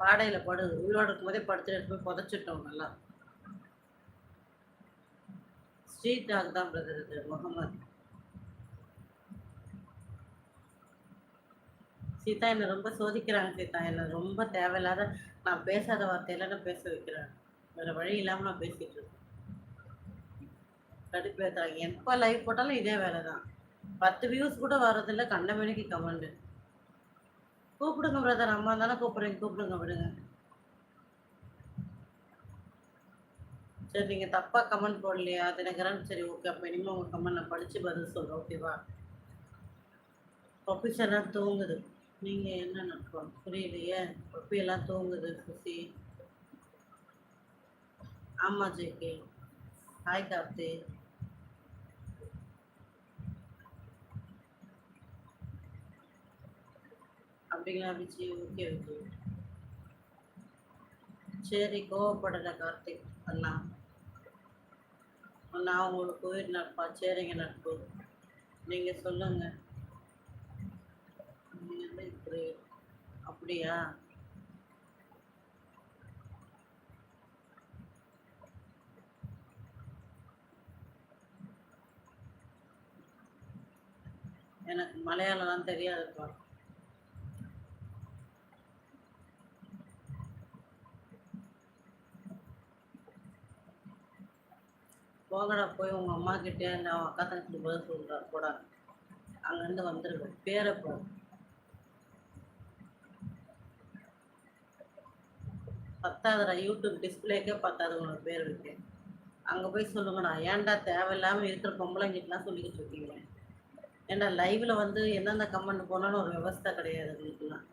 பாடையில் படு உயிரோடு இருக்கும்போதே படுத்துட்டு எடுத்து போய் புதைச்சிட்டோம் நல்லா. ஸ்ட்ரீட் டாக் தான் பிரதர் இது முகமது. சீதா என்னை ரொம்ப சோதிக்கிறாங்க சீதா என்னை ரொம்ப தேவையில்லாத நான் பேசாத வார்த்தையில நான் பேச வைக்கிறேன் வேற வழி இல்லாமல் நான் பேசிட்டு இருக்கேன். கடுப்பு ஏற்றுறாங்க எப்போ லைவ் போட்டாலும் இதே வேலை தான் பத்து வியூஸ் கூட வர்றதில்ல கண்ட மணிக்கு கமெண்ட் கூப்பிடுங்க பிரதர் அம்மா தானே கூப்பிடுறீங்க கூப்பிடுங்க விடுங்க. சரி நீங்கள் தப்பாக கமெண்ட் போடலையா. தினகரன் சரி ஓகே அப்போ இனிமேல் உங்கள் கமெண்ட் நான் படித்து பதில் சொல்கிறேன் ஓகேவா பப்பி எல்லாம் தூங்குது. நீங்கள் என்ன நடக்கும் புரியலையே? பப்பி எல்லாம் தூங்குது குசி. ஆமாம் ஜேகே ஹாய் கார்த்தி. அப்படிங்களா விஜய் ஓகே ஓகே சரி கோவப்படலை கார்த்திக் அண்ணா. அண்ணா உங்களுக்கு உயிர் நட்பா? சரிங்க நட்பு. நீங்கள் சொல்லுங்கள் நீங்கள் இப்படி? அப்படியா? எனக்கு மலையாளம்லாம் தெரியாதுப்பா. போகடா போய் உங்கள் அம்மா கிட்டே நான் அக்கா தங்கச்சி பதில் சொல்கிறா போடா. அங்கேருந்து வந்துருவேன் பேரை போ. பத்தாதுடா யூடியூப் டிஸ்பிளேக்கே பத்தாது உனக்கு பேர் இருக்கு அங்கே போய் சொல்லுங்கண்ணா ஏன்டா தேவையில்லாமல் இருக்கிற பொம்பளைங்கிட்டலாம் சொல்லிக்கிட்டு இருக்கீங்க? ஏன்டா லைவில் வந்து எந்தெந்த கமெண்ட் போனாலும் ஒரு விவஸ்தை கிடையாது உங்களுக்குலாம்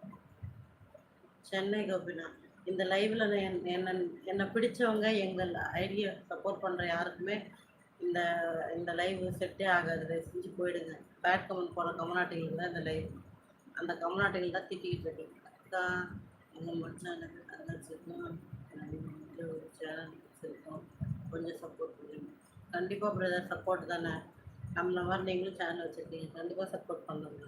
சென்னை கோபிநாத். இந்த லைவ்ல என்ன என்னை பிடிச்சவங்க எங்கள் ஐடியா சப்போர்ட் பண்ணுற யாருக்குமே இந்த இந்த லைவ் செட்டே ஆகாது. தயவு செஞ்சு போயிடுங்க. பேட் கமன் போகிற கமநாட்டிகள் தான் இந்த லைவ் அந்த கமநாட்டிகள் தான் திட்டிக்கிட்டு இருக்கு அக்கா எங்கள் மச்சானுக்கு தங்கச்சிக்கும் ஒரு சேனல் வச்சுருக்கோம். கொஞ்சம் சப்போர்ட் பண்ணுங்க. கண்டிப்பாக பிரதர் சப்போர்ட் தானே. நம்மளை மாதிரி நீங்களும் சேனல் வச்சுருக்கீங்க. கண்டிப்பாக சப்போர்ட் பண்ணுங்க.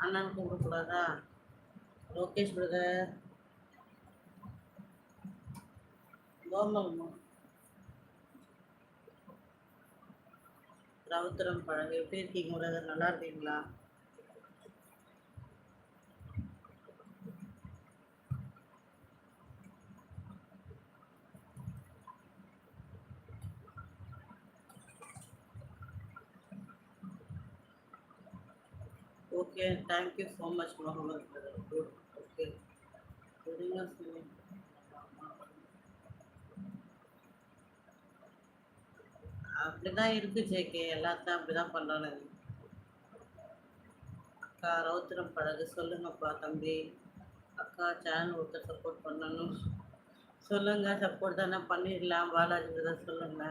அண்ணன் கூப்பிடக்கூடாதா லோகேஷ் பிரதர் கோமல்மா ரவுத்திரம் பழகு எப்படி இருக்கீங்க பிரதர் நல்லா இருக்கீங்களா? Okay thank you so much Mohammed good okay அப்படிதான் இருக்கு ஜேகே எல்லாத்தையும் அப்படிதான் பண்றாங்க அக்கா ரௌத்திரம் பழகு சொல்லுங்கப்பா தம்பி. அக்கா சேனல் ஒருத்தர் சப்போர்ட் பண்ணணும். சொல்லுங்க சப்போர்ட் தானே பண்ணிடலாம். பாலாஜி தான் சொல்லுங்க.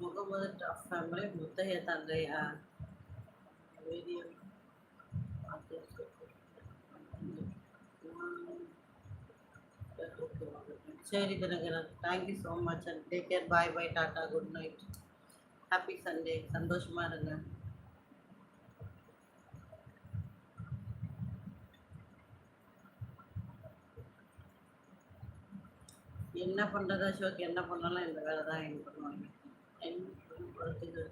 Muhammad top family Muthaiya Thangaiya video சரி Dinakaran thank you so much and take care bye bye tata good night happy Sunday சந்தோஷமாக இருங்க என்ன பண்ணுறது ஷோக்கு என்ன பண்ணாலும் இந்த வேலை தான் எங்க பண்ணுவாங்க. படத்துக்கு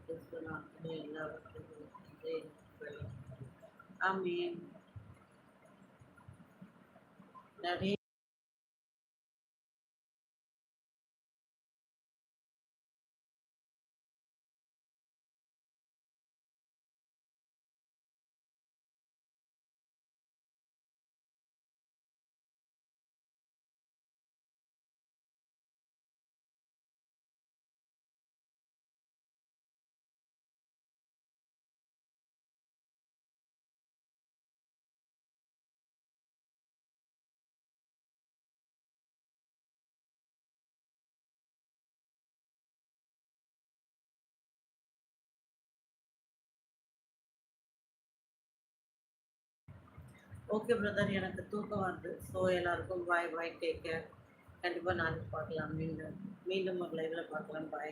எல்லா ஆமீன் நிறைய ஓகே பிரதர் எனக்கு தூக்கம் வருது. ஸோ எல்லாருக்கும் பாய் பாய் டேக் கேர் கண்டிப்பாக நாளைக்கு பார்க்கலாம். மீண்டும் மீண்டும் ஒரு லைவில் பார்க்கலாம். பாய்